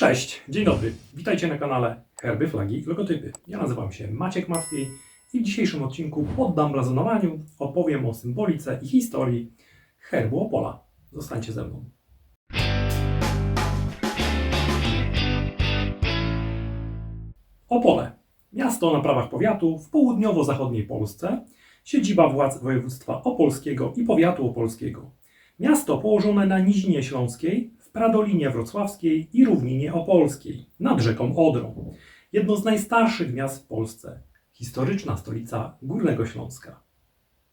Cześć, dzień dobry. Witajcie na kanale Herby, Flagi i Logotypy. Ja nazywam się Maciek Matwiej i w dzisiejszym odcinku poddam blazonowaniu opowiem o symbolice i historii herbu Opola. Zostańcie ze mną. Opole. Miasto na prawach powiatu w południowo-zachodniej Polsce. Siedziba władz województwa opolskiego i powiatu opolskiego. Miasto położone na Nizinie Śląskiej, Pradolinie Wrocławskiej i Równinie Opolskiej, nad rzeką Odrą. Jedno z najstarszych miast w Polsce. Historyczna stolica Górnego Śląska.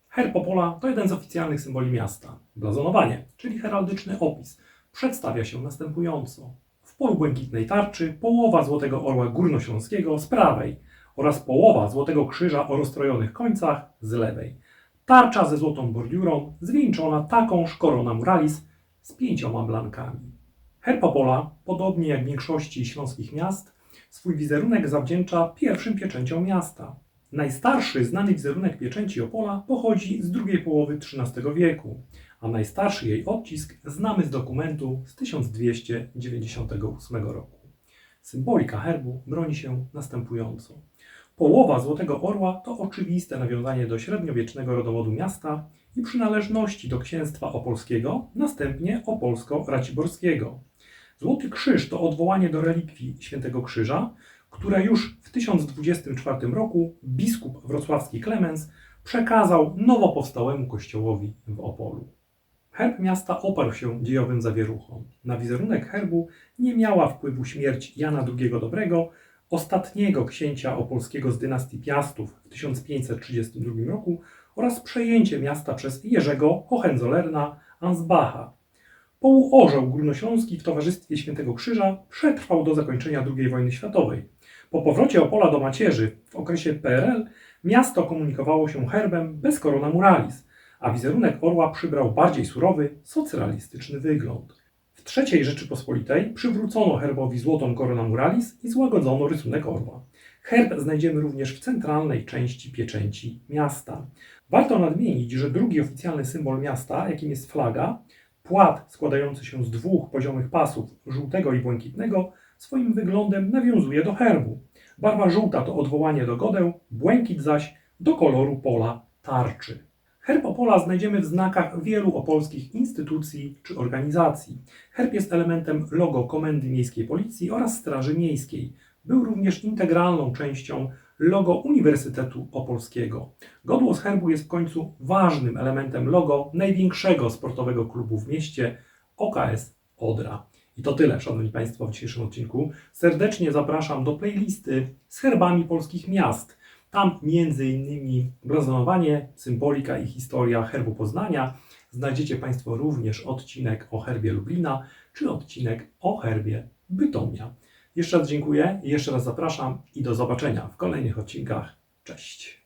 Herb Opola to jeden z oficjalnych symboli miasta. Blazonowanie, czyli heraldyczny opis, przedstawia się następująco. W polu błękitnej tarczy połowa Złotego Orła Górnośląskiego z prawej oraz połowa Złotego Krzyża o rozstrojonych końcach z lewej. Tarcza ze złotą bordiurą, zwieńczona takąż korona muralis z pięcioma blankami. Herb Opola, podobnie jak w większości śląskich miast, swój wizerunek zawdzięcza pierwszym pieczęciom miasta. Najstarszy znany wizerunek pieczęci Opola pochodzi z drugiej połowy XIII wieku, a najstarszy jej odcisk znamy z dokumentu z 1298 roku. Symbolika herbu broni się następująco. Połowa Złotego Orła to oczywiste nawiązanie do średniowiecznego rodowodu miasta i przynależności do księstwa opolskiego, następnie opolsko-raciborskiego. Złoty Krzyż to odwołanie do relikwii Świętego Krzyża, które już w 1024 roku biskup wrocławski Klemens przekazał nowo powstałemu kościołowi w Opolu. Herb miasta oparł się dziejowym zawieruchom. Na wizerunek herbu nie miała wpływu śmierć Jana II Dobrego, ostatniego księcia opolskiego z dynastii Piastów w 1532 roku oraz przejęcie miasta przez Jerzego Hohenzollerna Ansbacha. Półorzeł górnośląski w towarzystwie Świętego Krzyża przetrwał do zakończenia II wojny światowej. Po powrocie Opola do macierzy w okresie PRL miasto komunikowało się herbem bez korona muralis, a wizerunek orła przybrał bardziej surowy, socrealistyczny wygląd. W III Rzeczypospolitej przywrócono herbowi złotą koronę muralis i złagodzono rysunek orła. Herb znajdziemy również w centralnej części pieczęci miasta. Warto nadmienić, że drugi oficjalny symbol miasta, jakim jest flaga, płat składający się z dwóch poziomych pasów, żółtego i błękitnego, swoim wyglądem nawiązuje do herbu. Barwa żółta to odwołanie do godeł, błękit zaś do koloru pola tarczy. Opola znajdziemy w znakach wielu opolskich instytucji czy organizacji. Herb jest elementem logo Komendy Miejskiej Policji oraz Straży Miejskiej. Był również integralną częścią logo Uniwersytetu Opolskiego. Godło z herbu jest w końcu ważnym elementem logo największego sportowego klubu w mieście OKS Odra. I to tyle, Szanowni Państwo, w dzisiejszym odcinku. Serdecznie zapraszam do playlisty z herbami polskich miast. Tam innymi blazonowanie, symbolika i historia herbu Poznania. Znajdziecie Państwo również odcinek o herbie Lublina, czy odcinek o herbie Bytomia. Jeszcze raz dziękuję jeszcze raz zapraszam i do zobaczenia w kolejnych odcinkach. Cześć!